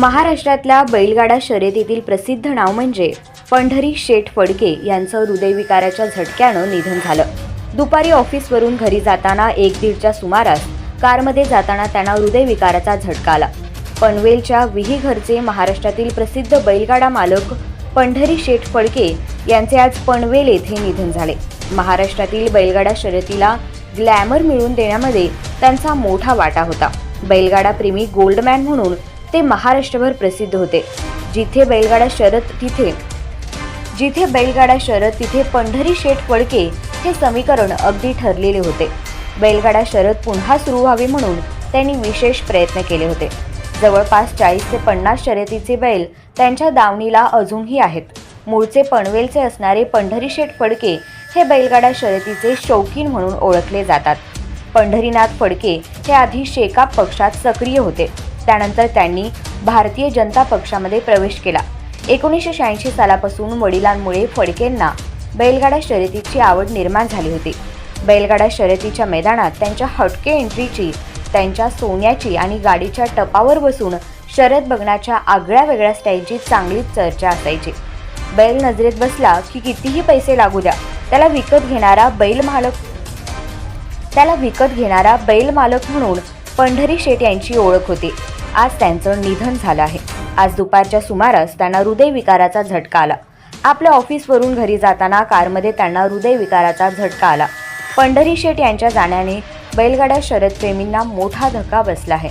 महाराष्ट्रातल्या बैलगाडा शर्यतीतील प्रसिद्ध नाव म्हणजे पंढरी शेठ फडके यांचं हृदयविकाराच्या झटक्यानं निधन झालं. दुपारी ऑफिसवरून घरी जाताना एक दीडच्या सुमारास कारमध्ये जाताना त्यांना हृदयविकाराचा झटका आला. पनवेलच्या विही घरचे महाराष्ट्रातील प्रसिद्ध बैलगाडा मालक पंढरी शेठ फडके यांचे आज पनवेल येथे निधन झाले. महाराष्ट्रातील बैलगाडा शर्यतीला ग्लॅमर मिळवून देण्यामध्ये त्यांचा मोठा वाटा होता. बैलगाडा प्रेमी गोल्डमॅन म्हणून ते महाराष्ट्रभर प्रसिद्ध होते. जिथे बैलगाडा शरद तिथे जिथे बैलगाडा शरद तिथे पंढरी शेठ फडके हे समीकरण अगदी ठरलेले होते. बैलगाडा शरद पुन्हा सुरू व्हावी म्हणून त्यांनी विशेष प्रयत्न केले होते. जवळपास चाळीस ते पन्नास शर्यतीचे बैल त्यांच्या दावणीला अजूनही आहेत. मूळचे पनवेलचे असणारे पंढरी शेठ फडके हे बैलगाडा शर्यतीचे शौकीन म्हणून ओळखले जातात. पंढरीनाथ फडके हे आधी शेकाप पक्षात सक्रिय होते. त्यानंतर त्यांनी भारतीय जनता पक्षामध्ये प्रवेश केला. एकोणीसशे शहाऐंशी सालापासून वडिलांमुळे फडकेंना बैलगाडा शर्यतीची आवड निर्माण झाली होती. बैलगाडा शर्यतीच्या मैदानात त्यांच्या हटके एंट्रीची त्यांच्या सोन्याची आणि गाडीच्या टपावर बसून शर्यत बघण्याच्या आगळ्या वेगळ्या स्टाईलची चांगलीच चर्चा असायची. बैल नजरेत बसला की कितीही पैसे लागू द्या त्याला विकत घेणारा बैल मालक त्याला विकत घेणारा बैल मालक म्हणून पंढरी शेठ यांची ओळख होती. आज त्यांचं निधन झालं आहे. आज दुपारच्या सुमारास त्यांना हृदयविकाराचा झटका आला. आपल्या ऑफिसवरून घरी जाताना कारमध्ये त्यांना हृदयविकाराचा झटका आला. पंढरी शेठ यांच्या जाण्याने बैलगाड्या शरदप्रेमींना मोठा धक्का बसला आहे.